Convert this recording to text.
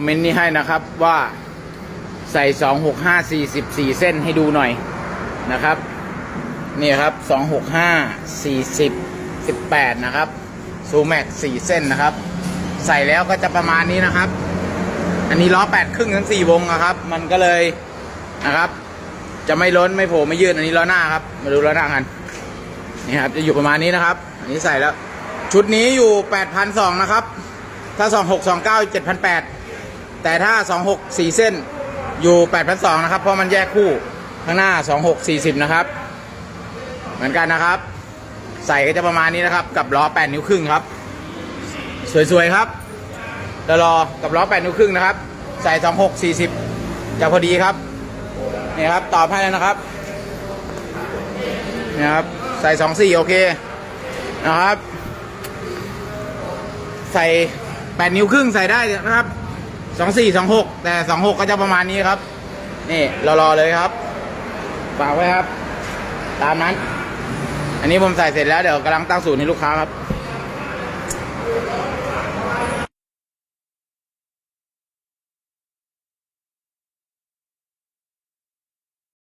คอมเมนต์นี้ให้นะครับว่าใส่สองหกห้าสี่สิบสี่เส้นให้ดูหน่อยนะครับ นี่ครับสองหกห้าสี่สิบสิบแปดนะครับซูแม็กสี่เส้นนะครับ ใส่แล้วก็จะประมาณนี้นะครับ อันนี้ล้อแปดครึ่งทั้งสี่วงนะครับ มันก็เลยนะครับ จะไม่ล้นไม่โผล่ไม่ยืดอันนี้ล้อหน้าครับ มาดูล้อหน้ากันนี่ครับจะอยู่ประมาณนี้นะครับ อันนี้ใส่แล้ว ชุดนี้อยู่แปดพันสองนะครับ ถ้าสองหกสองเก้าเจ็ดพันแปด แต่ถ้าสองหกสี่เส้นอยู่แปดพันะครับ เพราะมันแยกคู่ข้างหน้าสองหกสี่สิบนะครับ เหมือนกันนะครับ ใส่ก็จะประมาณนี้นะครับ กับล้อแปดนิ้วครึ่งครับ สวยๆครับแล้วรอกับล้อแปดนิ้วครึ่งนะครับ ใส่สองหกสี่สิบจะพอดีครับนี่ครับตอบให้แล้วนะครับนี่ครับ ใส่สองสี่โอเคนะครับ ใส่แปดนิ้วครึ่งใส่ได้นะครับ สองสี่สองหกแต่สองหกก็จะประมาณนี้ครับ นี่รอรอเลยครับฝากไว้ครับ ตามนั้น อันนี้ผมใส่เสร็จแล้วเดี๋ยวกำลังตั้งสูตรให้ลูกค้าครับ